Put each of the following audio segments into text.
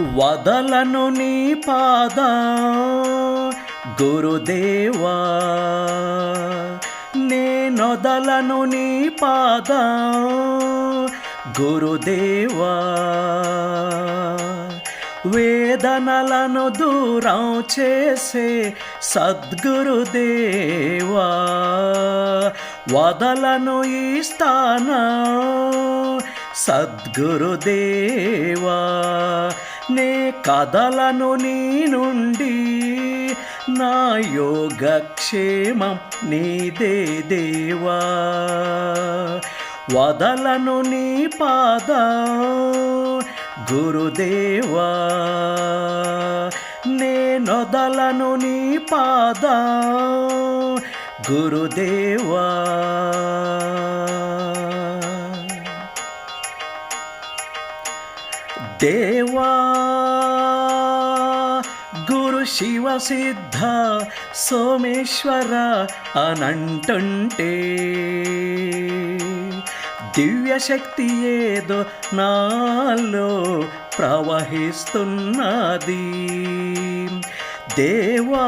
వదలను నీ పాద. గురుదేవా నేనొదలను నీ పాద. గురుదేవా వేదనలను దూరం చేసే సద్గురుదేవా. వదలను ఈ స్థానం సద్గురుదేవా. నే కదలను నీ నుండి నా యోగక్షేమం నీదే దేవా. వదలను నీ పాద గురుదేవా. నేనొదలను నీ పాద గురుదేవా. దేవా గురు శివ సిద్ధ సోమేశ్వర అనంటుంటే. దివ్యశక్తి ఏదో నాలో ప్రవహిస్తున్నది. దేవా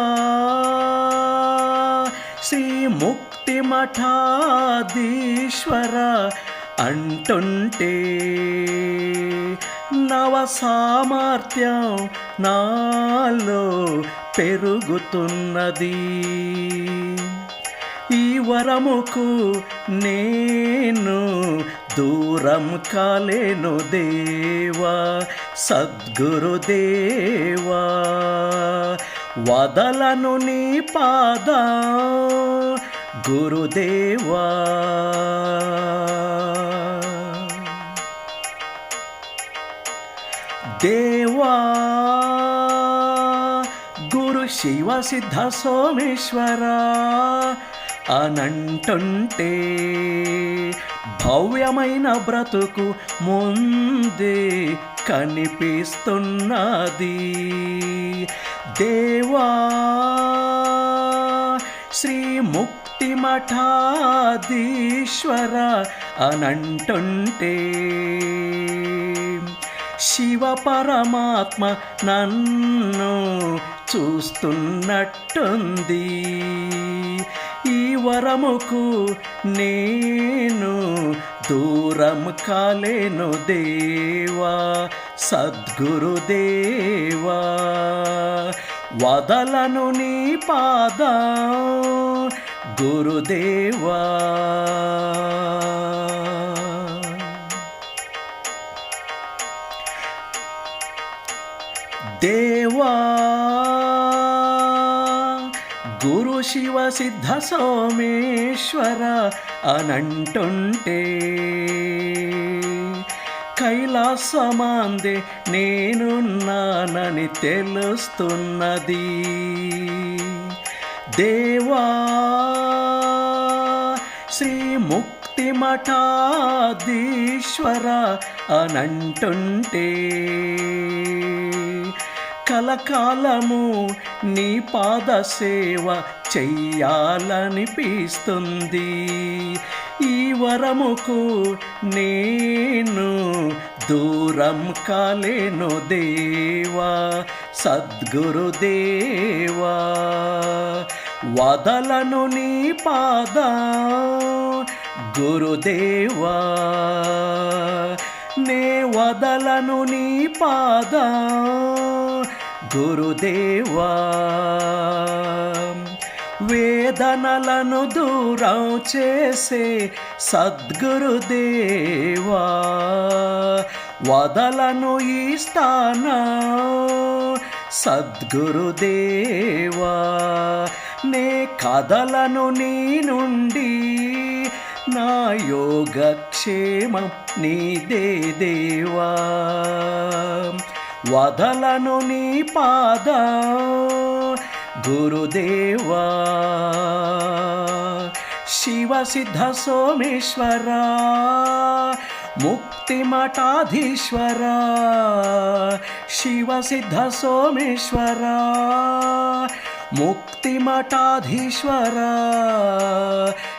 శ్రీ ముక్తి మఠాధీశ్వర అంటుంటే నవ సామర్థ్యం నాలో పెరుగుతున్నది. ఈ వరముకు నేను దూరం కాలేను దేవా సద్గురుదేవా వదలను నీ పాద గురుదేవా. శివ సిద్ధ సోమేశ్వర అనంటుంటే భవ్యమైన బ్రతుకు ముందే కనిపిస్తున్నది. దేవా శ్రీ ముక్తి మఠాధీశ్వర అనంటుంటే శివ పరమాత్మ నన్ను చూస్తున్నట్టుంది. ఈ వరముకు నేను దూరం కాలేను దేవా సద్గురుదేవా వదలను నీ పాద గురుదేవా. గురు శివ సిద్ధ సోమేశ్వర అనంటుంటే కైలాసమాందే నేనున్నానని తెలుస్తున్నది. దేవా శ్రీ ముక్తి మఠాధీశ్వర అనంటుంటే కలకాలము నీ పాద సేవ చెయ్యాలనిపిస్తుంది. ఈ వరముకు నేను దూరం కాలేను దేవా సద్గురుదేవా వదలను నీ పాద గురుదేవా నే వదలను నీ పాద గురుదేవా వేదనలను దూరం చేసే సద్గురుదేవా వదలను ఈ స్థానం సద్గురుదేవా నే కదలను నీ నుండి నా యోగక్షేమం నీదే దేవా. వదలను నీ పాద గురుదేవా. శివ సిద్ధ సోమేశ్వర ముక్తి మఠాధీశ్వర శివ సిద్ధ సోమేశ్వర ముక్తి మఠాధీశ్వర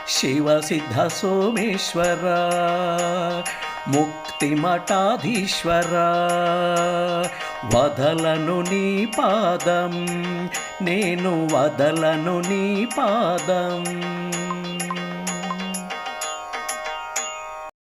శివ సిద్ధ సోమేశ్వర. ముక్తి వదలను నీ పాదం నేను వదలను నీ పాదం.